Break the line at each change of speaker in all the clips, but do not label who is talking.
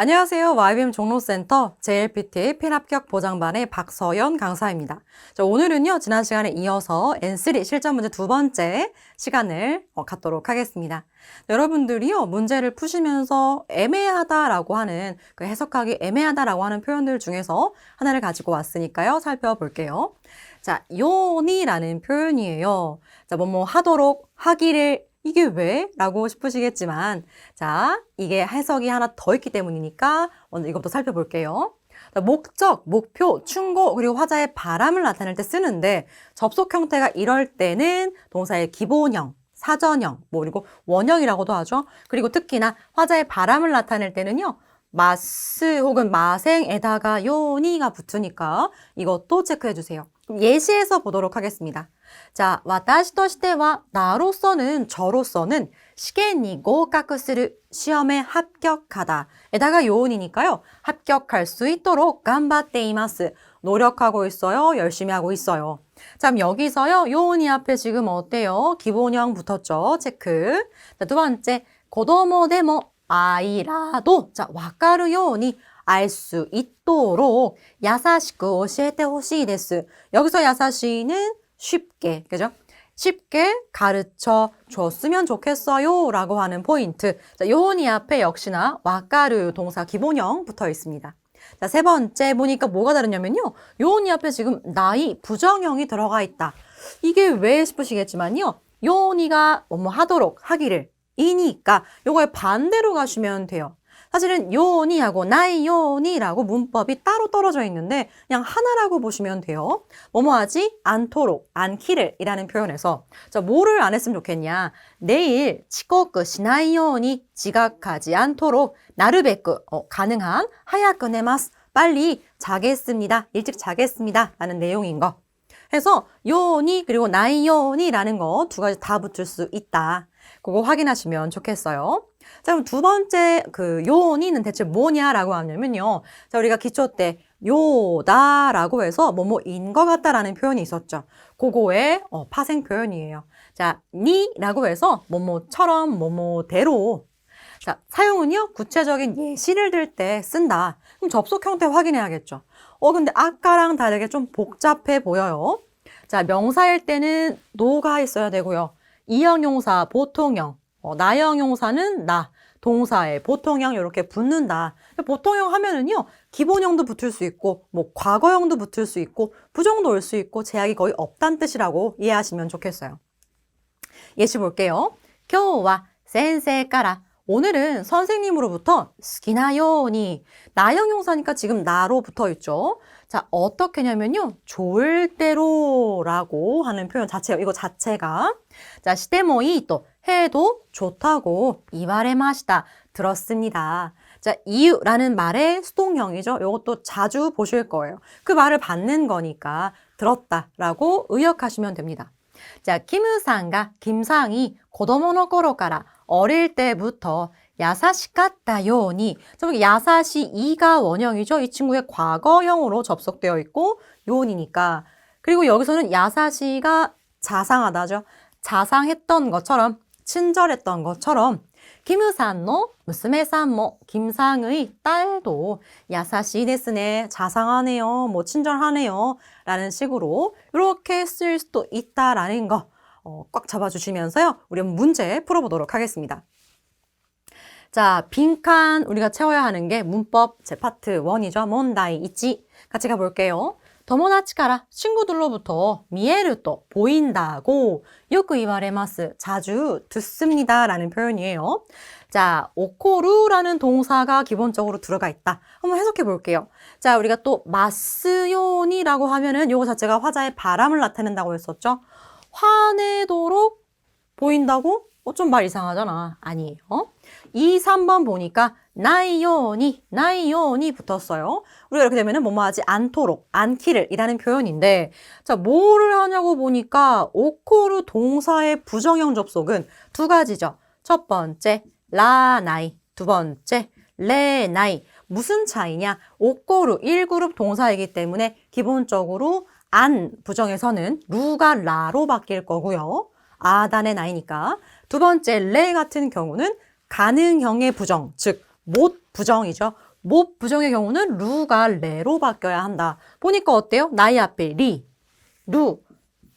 안녕하세요. YBM 종로센터 JLPT 필합격 보장반의 박서연 강사입니다. 자, 오늘은요, 지난 시간에 이어서 N3 실전 문제 두 번째 시간을 어, 갖도록 하겠습니다. 여러분들이요, 문제를 푸시면서 애매하다라고 하는, 그 해석하기 애매하다라고 하는 표현들 중에서 하나를 가지고 왔으니까요, 살펴볼게요. 자, 요니라는 표현이에요. 자, 뭐뭐 하도록, 하기를, 이게 왜? 라고 싶으시겠지만, 자, 이게 해석이 하나 더 있기 때문이니까 먼저 이것부터 살펴볼게요. 자, 목적, 목표, 충고, 그리고 화자의 바람을 나타낼 때 쓰는데 접속 형태가 이럴 때는 동사의 기본형, 사전형, 뭐 그리고 원형이라고도 하죠. 그리고 특히나 화자의 바람을 나타낼 때는요. 마스 혹은 마생에다가 요니가 붙으니까 이것도 체크해 주세요. 예시에서 보도록 하겠습니다. 자, 私としては 나로서는 저로서는 시계니 고가쿠스를 시험에 합격하다. 에다가 요원이니까요. 합격할 수 있도록 간바테이마스. 노력하고 있어요. 열심히 하고 있어요. 자, 그럼 여기서요. 요원이 앞에 지금 어때요? 기본형 붙었죠? 체크. 자, 두 번째. 고도모 데모 아이라도 자, 와카루 요원이 알 수 있도록 야사시쿠 오시에테 호시 데스. 여기서 야사시는 쉽게, 그죠? 쉽게 가르쳐 줬으면 좋겠어요. 라고 하는 포인트. 자, 요니 앞에 역시나 와까르 동사 기본형 붙어 있습니다. 자, 세 번째 보니까 뭐가 다르냐면요. 요니 앞에 지금 나이 부정형이 들어가 있다. 이게 왜 싶으시겠지만요. 요니가 뭐뭐 하도록, 하기를. 이니까 요거의 반대로 가시면 돼요. 사실은 요니하고 나이 요니라고 문법이 따로 떨어져 있는데 그냥 하나라고 보시면 돼요. 뭐뭐 하지? 않도록 않기를 이라는 표현에서. 자 뭐를 안 했으면 좋겠냐? 내일 치코크 시나이 요니 지각하지 않도록 나르베크 어, 가능한 하야끄네마스. 빨리 자겠습니다. 일찍 자겠습니다. 라는 내용인 거. 해서 요니 그리고 나이 요니라는 거 두 가지 다 붙을 수 있다. 그거 확인하시면 좋겠어요. 자, 그럼 두 번째 그 요니는 대체 뭐냐라고 하냐면요. 자, 우리가 기초 때 요다라고 해서 뭐뭐인 것 같다라는 표현이 있었죠. 그거의 어, 파생 표현이에요. 자, 니라고 해서 뭐뭐처럼 뭐뭐대로 자, 사용은요, 구체적인 예시를 들 때 쓴다. 그럼 접속 형태 확인해야겠죠. 어, 근데 아까랑 다르게 좀 복잡해 보여요. 자, 명사일 때는 노가 있어야 되고요. 이형용사, 보통형, 어, 나형용사는 나, 동사에 보통형 이렇게 붙는다. 보통형 하면은요, 기본형도 붙을 수 있고, 뭐 과거형도 붙을 수 있고, 부정도 올 수 있고, 제약이 거의 없다는 뜻이라고 이해하시면 좋겠어요. 예시 볼게요. 今日は先生から 오늘은 선생님으로부터 스키나요니 나형용사니까 지금 나로 붙어 있죠. 자 어떻게냐면요 좋을 대로라고 하는 표현 자체요. 이거 자체가 자 시대모이 또 해도 좋다고 이말해마시다 들었습니다. 자 이유라는 말의 수동형이죠. 이것도 자주 보실 거예요. 그 말을 받는 거니까 들었다라고 의역하시면 됩니다. 자, 김우상가 김상이 고도모노 거로から 어릴 때부터 야사시갔다 요니 저기 야사시 이가 원형이죠. 이 친구의 과거형으로 접속되어 있고 요니니까 그리고 여기서는 야사시가 자상하다죠. 자상했던 것처럼 친절했던 것처럼 김우산노 무스메산모 김상의 딸도 야사시 데스네 자상하네요 뭐 친절하네요 라는 식으로 이렇게 쓸 수도 있다라는 거 어, 꽉 잡아주시면서요. 우리 문제 풀어보도록 하겠습니다. 자, 빈칸 우리가 채워야 하는 게 문법 제 파트 1이죠. 몬다이 있지. 같이 가볼게요. 더모나치카라 친구들로부터 미에르또 보인다고 이와레마스 자주 듣습니다 라는 표현이에요. 자, 오코루라는 동사가 기본적으로 들어가 있다. 한번 해석해 볼게요. 자, 우리가 또 마스요니라고 하면은 요거 자체가 화자의 바람을 나타낸다고 했었죠. 화내도록 보인다고? 어, 좀 말 이상하잖아. 아니에요. 2, 3번 보니까 나이요니, 나이요니 붙었어요. 우리가 이렇게 되면은 뭐뭐 하지 않도록, 않기를 이라는 표현인데, 자, 뭐를 하냐고 보니까 오코르 동사의 부정형 접속은 두 가지죠. 첫 번째, 라 나이. 두 번째, 레 나이. 무슨 차이냐? 오코르 1그룹 동사이기 때문에 기본적으로 안 부정에서는 루가 라로 바뀔 거고요. 아단의 나이니까. 두 번째 레 같은 경우는 가능형의 부정, 즉 못 부정이죠. 못 부정의 경우는 루가 레로 바뀌어야 한다. 보니까 어때요? 나이 앞에 리, 루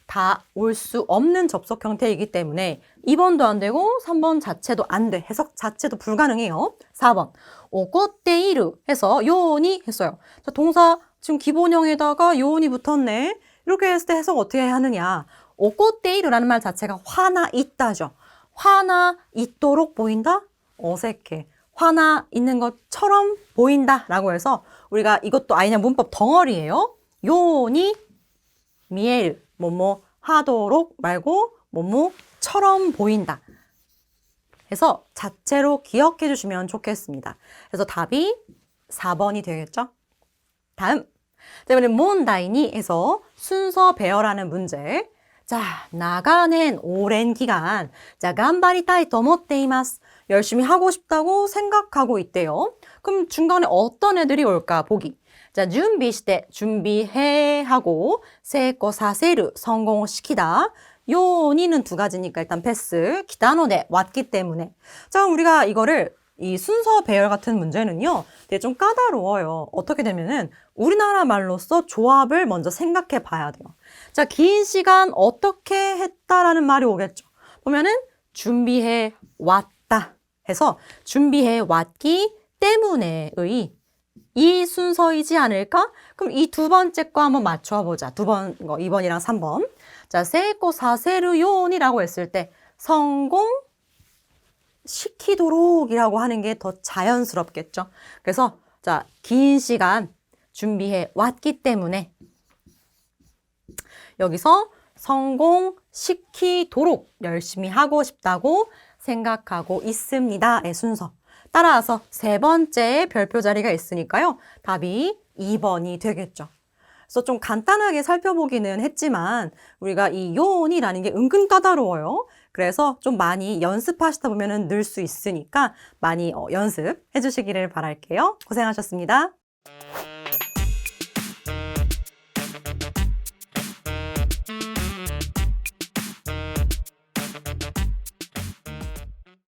다 올 수 없는 접속 형태이기 때문에 2번도 안 되고 3번 자체도 안 돼. 해석 자체도 불가능해요. 4번 오꼬테이르 해서 요온이 했어요. 자, 동사 지금 기본형에다가 요온이 붙었네. 이렇게 했을 때 해석 어떻게 하느냐. 오꼬테이르라는 말 자체가 화나 있다죠. 화나 있도록 보인다? 어색해. 화나 있는 것처럼 보인다 라고 해서 우리가 이것도 아이냐 문법 덩어리예요. 요온이 미에르 뭐뭐 하도록 말고 뭐뭐처럼 보인다. 해서 자체로 기억해 주시면 좋겠습니다. 그래서 답이 4번이 되겠죠? 다음. 때문에 몬다이니 해서 순서 배열하는 문제. 자, 나가낸 오랜 기간. 자, 간바리타이 토모테이마스. 열심히 하고 싶다고 생각하고 있대요. 그럼 중간에 어떤 애들이 올까 보기. 자, 준비시대 준비해 하고 세코 사세르 성공시키다. 요니는 두 가지니까 일단 패스. 기타노데 왔기 때문에. 자, 우리가 이거를 이 순서 배열 같은 문제는요, 되게 좀 까다로워요. 어떻게 되면은 우리나라 말로써 조합을 먼저 생각해 봐야 돼요. 자, 긴 시간 어떻게 했다라는 말이 오겠죠. 보면은 준비해 왔다 해서 준비해 왔기 때문에의 이 순서이지 않을까? 그럼 이 두 번째 거 한번 맞춰 보자. 두 번, 이거 2번이랑 3번. 자, 세코 사세르 요온이라고 했을 때 성공 시키도록이라고 하는 게 더 자연스럽겠죠. 그래서 자, 긴 시간 준비해 왔기 때문에 여기서 성공시키도록 열심히 하고 싶다고 생각하고 있습니다의 순서. 따라서 세 번째 별표 자리가 있으니까요. 답이 2번이 되겠죠. 그래서 좀 간단하게 살펴보기는 했지만 우리가 이 요온이라는 게 은근 까다로워요. 그래서 좀 많이 연습하시다 보면 늘 수 있으니까 많이 어, 연습해 주시기를 바랄게요. 고생하셨습니다.